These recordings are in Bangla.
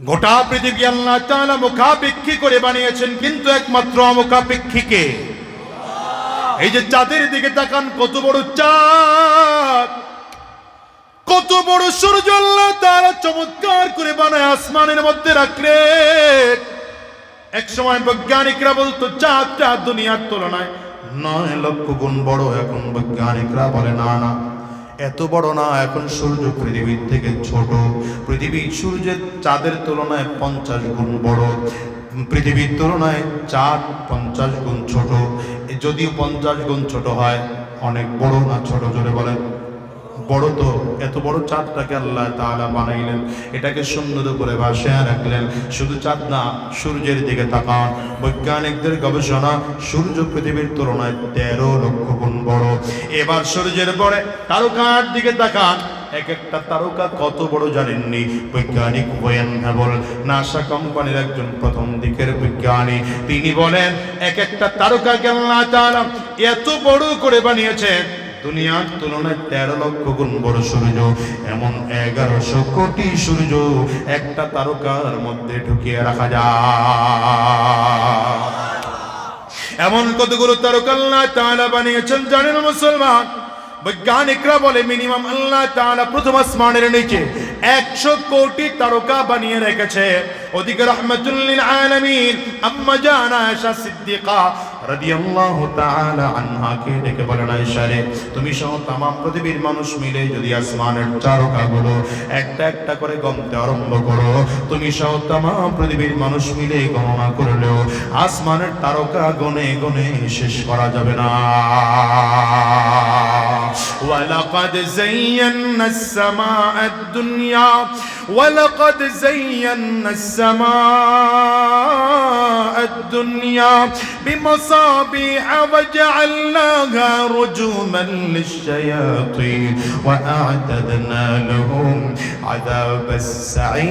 গোটা পৃথিবী আল্লাহ তাআলা মুখাপেক্ষী করে বানিয়েছেন, কিন্তু একমাত্র অমুখাপেক্ষীকে। এই যে চাঁদের দিকে তাকান, কত বড় চাঁদ! কত বড় সূর্য আল্লাহ তাআলা চমৎকার করে বানায় আসমানের মধ্যে রাখলেন এক সময় বৈজ্ঞানিকরা বলতো, চাঁদটা দুনিয়ার তুলনায় নয় লক্ষ গুণ বড়। এখন বৈজ্ঞানিকরা বলে, না না এত বড় না, এখন সূর্য পৃথিবীর থেকে ছোট। পৃথিবী সূর্যের চাঁদের তুলনায় পঞ্চাশ গুণ বড়। পৃথিবীর তুলনায় চাঁদ পঞ্চাশ গুণ ছোট। যদিও পঞ্চাশ গুণ ছোট হয়, অনেক বড় না ছোট, জোরে বলেন। বড় তো, এত বড় চাঁদটাকে আল্লাহ তাআলা বানাইলেন। এটাকে সুন্দর করে ভাসিয়ে রাখলেন। শুধু চাঁদ না, সূর্যের দিকে তাকান। বৈজ্ঞানিকদের গবেষণা সূর্য পৃথিবীর তুলনায় তেরো লক্ষ গুণ বড়। এবার সূর্যের পরে তারকার দিকে তাকান। এক একটা তারকা কত বড় জানেননি? বৈজ্ঞানিক ওয়েন নাসা কোম্পানির একজন প্রথম দিকের বিজ্ঞানী। তিনি বলেন এক একটা তারকাকে আল্লাহ তাআলা এত বড় করে বানিয়েছেন। দুনিয়ার তুলনায় তেরো লক্ষ গুণ বড় সূর্য, এমন এগারোশো কোটি সূর্য একটা তারকার মধ্যে ঢুকিয়ে রাখা যায়। এমন কতগুলো তারকাল্লা তারা বানিয়েছেন জানেন মুসলমান? বৈজ্ঞানিকরা বলে, মিনিমাম আল্লাহ তাআলা প্রথম আসমানের নিচে একশো কোটি তারকা বানিয়ে রেখেছে। ওদিকে রহমতুল্লিল আলামিন আম্মা জানা আয়েশা সিদ্দিকা রাদিয়াল্লাহু তাআলা আনহাকে ডেকে বলেন, আয়েশা রে, তুমি সহ তামাম পৃথিবীর মানুষ মিলে যদি আসমানের তারকাগুলো একটা একটা করে গণতে আরম্ভ করো, তুমি সহ তামাম পৃথিবীর মানুষ মিলে গণনা করলেও আসমানের তারকা গনে গনে শেষ করা যাবে না। ولقد زينا السماء الدنيا ولقد زينا السماء الدنيا بمصابيح وجعلناها رجوما للشياطين وأعتدنا لهم عذاب السعير.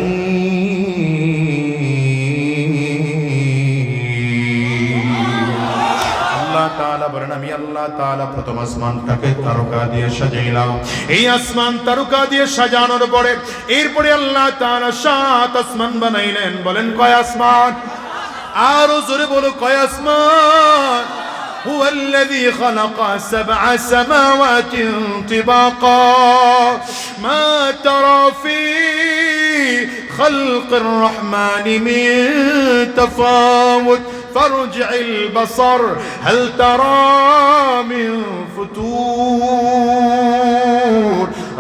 আল্লাহ তাআলা বলেন আমি আল্লাহ তাআলা প্রথম আসমানটাকে তারকা দিয়ে সাজাইলাম এই আসমান তারকা দিয়ে সাজানোর পরে এরপরে আল্লাহ তাআলা সাত আসমান বানাইলেন বলেন কয় আসমান আরো জোরে বলো কয় আসমান هو الذي خلق سبع سماوات طباقا ما ترى في خلق الرحمن من تفاوت. فارجع البصر هل ترى من فتور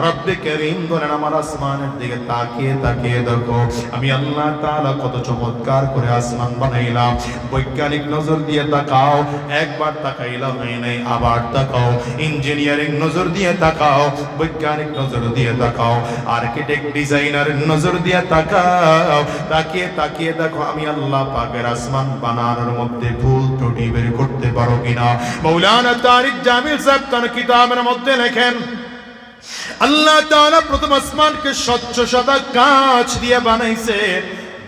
রব্বে করিম বলেন, আমার আসমানের দিকে তাকিয়ে তাকিয়ে দেখো, আমি আল্লাহ তাআলা কত চমৎকার করে আসমান বানাইলাম। বৈজ্ঞানিক নজর দিয়ে তাকাও, একবার তাকাইলাম হয় নাই, আবার তাকাও। ইঞ্জিনিয়ারিং নজর দিয়ে তাকাও, বৈজ্ঞানিক নজর দিয়ে তাকাও। আর্কিটেক্ট ডিজাইনার নজর দিয়ে তাকাও। তাকিয়ে তাকিয়ে দেখো, আমি আল্লাহ পাকের আসমান বানানোর মধ্যে ভুল ত্রুটি বের করতে পারো কিনা। মৌলানা তারিক জামিল সাহেব তার কিতাবের মধ্যে লেখেন আল্লাহ প্রথম আসমানকে স্বচ্ছ সাদা কাঁচ দিয়ে বানাইছে।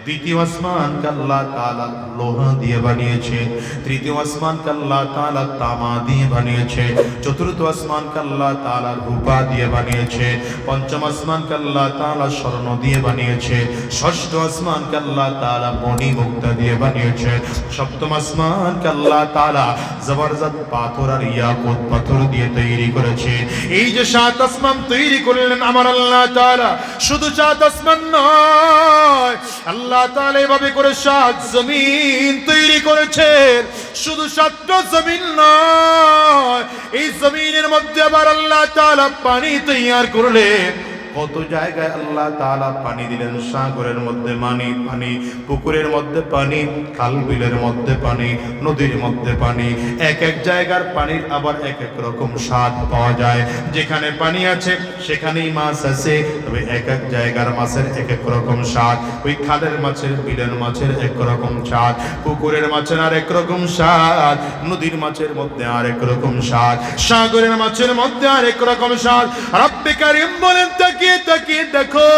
দ্বিতীয় আসমানকে আল্লাহ তাআলা লোহা দিয়ে বানিয়েছে। তৃতীয় আসমানকে আল্লাহ তাআলা তামা দিয়ে বানিয়েছে। চতুর্থ আসমানকে আল্লাহ তাআলা রূপা দিয়ে বানিয়েছে। পঞ্চম আসমানকে আল্লাহ তাআলা স্বর্ণ দিয়ে বানিয়েছে। ষষ্ঠ আসমানকে আল্লাহ তাআলা মণি মুক্তা দিয়ে বানিয়েছে। সপ্তম আসমানকে আল্লাহ তাআলা জবরদস্ত পাথর আর ইয়াকুত পাথর দিয়ে তৈরি করেছে। এই যে সাত আসমান তৈরি করলেন আমার আল্লাহ তাআলা, শুধু সাত আসমান নয়, আল্লাহ তাআলা এভাবে করে সাত জমিন তৈরি করেছেন। শুধু সাতটা জমিন নয়, এই জমিনের মধ্যে আবার আল্লাহ তাআলা পানি তৈরি করলেন। কত জায়গায় আল্লাহ তাআলা পানি দিলেন? সাগরের মধ্যে পানি পানি, পুকুরের মধ্যে পানি খাল বিলের মধ্যে পানি, নদীর মধ্যে পানি। এক এক জায়গার পানির আবার এক এক রকম স্বাদ পাওয়া যায়। যেখানে পানি আছে, সেখানেই মাছ আছে। তবে এক এক জায়গার মাছের এক এক রকম স্বাদ। ওই খালের মাছের, বিলের মাছের এক রকম স্বাদ। পুকুরের মাছের আর এক রকম স্বাদ। নদীর মাছের মধ্যে আর এক রকম স্বাদ। সাগরের মাছের মধ্যে আর এক রকম স্বাদ। রব্বে বলেন তাকিয়ে তাকিয়ে দেখো,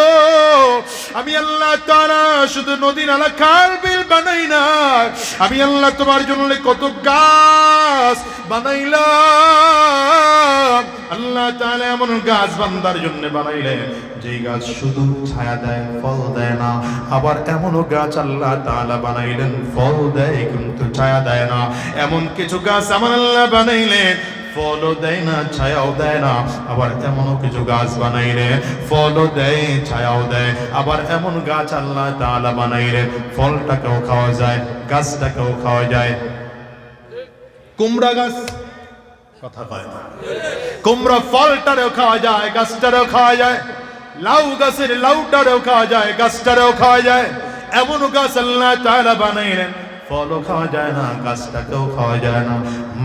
আমি আল্লাহ তাআলা শুধু নদী নালা খাল বিল বানাই না আমি আল্লাহ তোমার জন্য কত গাছ বানাইলাম। আল্লাহ তাআলা এমন গাছ বান্দার জন্য বানাইলেন, যেই গাছ শুধু ছায়া দেয়, ফল দেয় না। আবার এমনও গাছ আল্লাহ তাআলা বানাইলেন, ফল দেয় কিন্তু ছায়া দেয় না। এমন কিছু গাছ আমার আল্লাহ বানাইলেন ফলও দেয় না, ছায়াও দেয় না, আবার এমনও কিছু গাছ বানাইলেন ফলও দেয়, ছায়াও দেয়, আবার এমন গাছ আল্লাহ তাআলা বানাইলেন ফলটাকেও খাওয়া যায়, গাছটাকেও খাওয়া যায়। কুমড়া গাছ, কথা কয় না। কুমড়া ফলটারেও খাওয়া যায়, গাছটারেও খাওয়া যায়। লাউ গাছের লাউটারেও খাওয়া যায়, গাছটারেও খাওয়া যায়। এমন গাছ আল্লাহ তাআলা বানাইলেন ফলও খাওয়া যায় না, গাছটাকেও খাওয়া যায় না।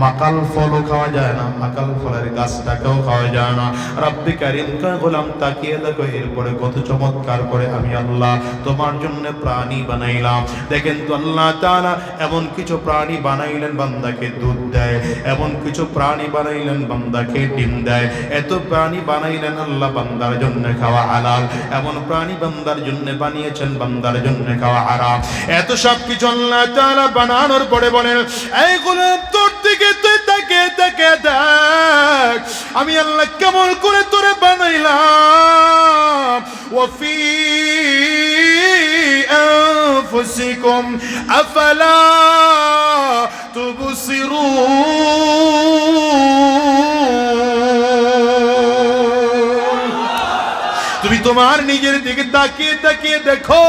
মাকাল ফলও খাওয়া যায় না, মাকাল ফলের গাছটাকেও খাওয়া যায় না। রব্বি কারিম গোলাম তাকিয়ে দেখো, এরপরে কত চমৎকার করে আমি আল্লাহ তোমার জন্য প্রাণী বানাইলাম। দেখেন তো আল্লাহ তাআলা এমন কিছু প্রাণী বানাইলেন, বান্দাকে দুধ দেয়। এমন কিছু প্রাণী বানাইলেন, বান্দাকে ডিম দেয়। এত প্রাণী বানাইলেন আল্লাহ, বান্দার জন্য খাওয়া হালাল। এমন প্রাণী বান্দার জন্য বানিয়েছেন, বান্দার জন্য খাওয়া হারাম। এত সব কিছু আল্লাহ তাআলা বানানোর পরে বলেন এই গোলাম তোর দিকে তুই তাকে তাকে দেখ আমি আল্লাহ কেমন করে তোরে বানাইলাম ওয়াফি أنفسكم أفلا تبصرون তুমি তোমার নিজের দিকে তাকিয়ে তাকিয়ে দেখো।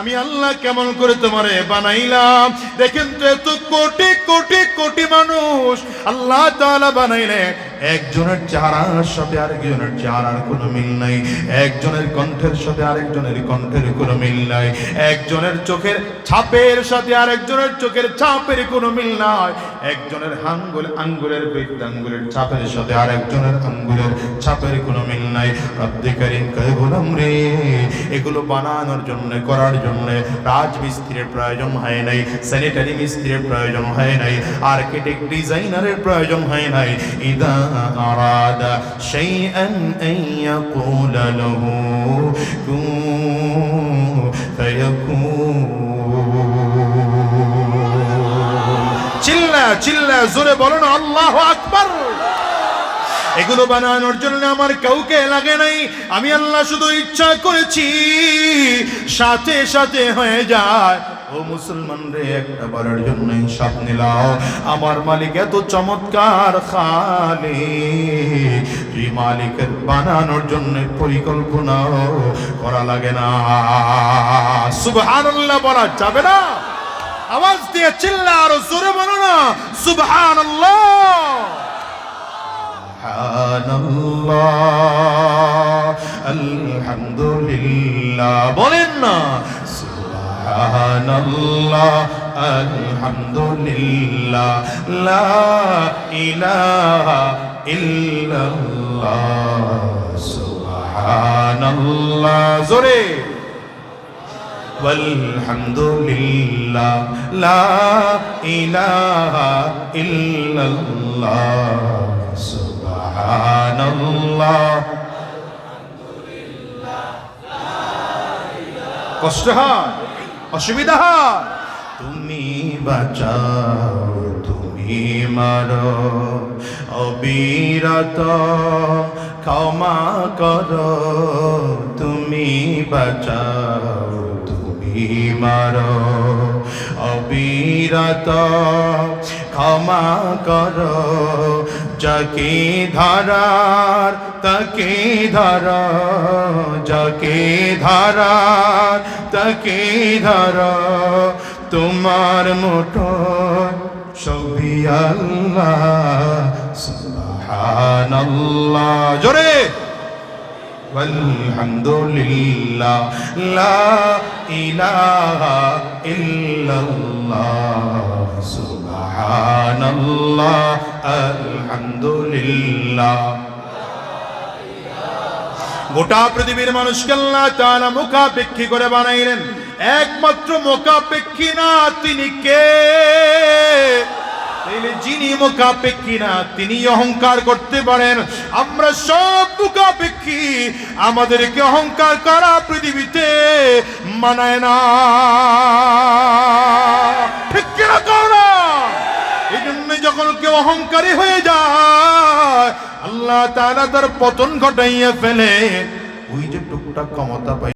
আমি আল্লাহ কেমন করে তোমারে বানাইলাম। দেখেন তো এত কোটি কোটি কোটি মানুষ আল্লাহ তাআলা বানাইলেন একজনের চেহারার সাথে আরেকজনের চেহারার কোনো মিল নাই। একজনের কণ্ঠের সাথে আরেকজনের কণ্ঠের কোনো মিল নাই। একজনের চোখের ছাপের সাথে আরেকজনের চোখের ছাপের কোনো মিল নাই। একজনের আঙ্গুল আঙ্গুলের বৃদ্ধাঙ্গুলের ছাপের সাথে আরেকজনের আঙ্গুলের ছাপের কোনো মিল নাই। রব্বে করিম গোলাম রে, এগুলো বানানোর জন্য, করার জন্য রাজমিস্ত্রির প্রয়োজন হয় নাই স্যানিটারি মিস্ত্রির প্রয়োজন হয় নাই আর্কিটেক্ট ডিজাইনারের প্রয়োজন হয় নাই। ইদা আরাদা শাইআন আন ইয়াকুলা লাহু কুন ফায়াকুন চিল্লা চিল্লা, জোরে বলো না আল্লাহ আকবার। এগুলো বানানোর জন্য আমার কাউকে লাগে নাই। আমি আল্লাহ শুধু ইচ্ছা করেছি। সাথে সাথে হয়ে যায়। ও মুসলমান রে, একটা বারের জন্য সব নিলাও। আমার মালিক এত চমৎকার খালি তুই মালিকের বানানোর জন্য পরিকল্পনা করা লাগে না। সুবহানাল্লাহ বলা যাবে না। আওয়াজ দিয়ে চিল্লা আর জোরে বলো না। সুবহানাল্লাহ। সুবহানাল্লাহ। আলহামদুলিল্লাহ। বলেন না সুবহানাল্লাহ আলহামদুলিল্লাহ লা ইলাহা ইল্লাল্লাহ সুবহানাল্লাহ জোরে والحمد لله لا إله إلا الله سبحان الله কষ্ট হয়, অসুবিধা হয়। তুমি বাঁচাও, তুমি মারো, অবিরত ক্ষমা করো। তুমি বাঁচাও, তুমি মারো, অবিরত ক্ষমা কর। যাকে ধারার, তাকে ধারা। যাকে ধারার, তাকে ধারা। তোমার মুঠো ছবি আল্লাহ, সুবহানাল্লাহ। জোরে! والحمد لله لا إله إلا الله سبحان الله الحمد لله গোটা পৃথিবীর মানুষকে আল্লাহ তাআলা মুখাপেক্ষী করে বানাইলেন একমাত্র মুখাপেক্ষী না তিনি কে যিনি মুখাপেক্ষী না তিনি অহংকার করতে পারেন। আমরা সব মুখাপেক্ষী। আমাদেরকে অহংকার করা পৃথিবীতে মানায় না। ঠিক কিনা এই জন্য যখন কেউ অহংকারী হয়ে যায়, আল্লাহ তাআলা তার পতন ঘটাইয়া ফেলে। ওই যে টুকটাক ক্ষমতা পাই